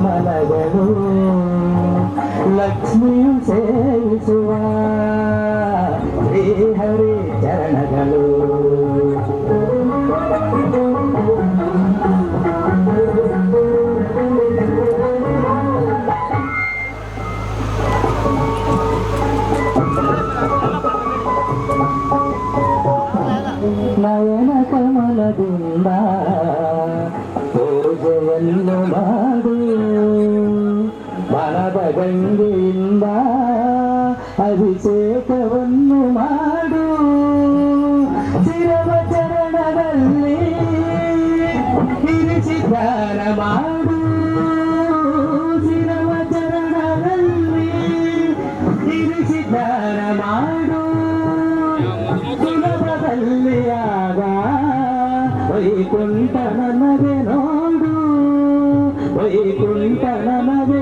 மலகடு லக்ஷ்மியும் சேவிசுவா ஸ்ரீஹரி சரணகளு నయన కమలదింబ పూజయల్లు మాడు ಮನದ ಗಂಗೆಯಿಂದ ಅಭಿಷೇಕವನ್ನು ಮಾಡು ಶಿರವ ಚರಣದಲ್ಲಿ ಇರಿಸಿ ಧ್ಯಾನ ಮಾಡು ಶಿರವ ಚರಣದಲ್ಲಿ ಇರಿಸಿ ಧ್ಯಾನ ಮಾಡು ಸುಲಭದಲ್ಲಿ ಆಗ ವೈಕುಂಠ ನನಗೆ ನೋಡು ವೈಕುಂಠ ನನಗೆ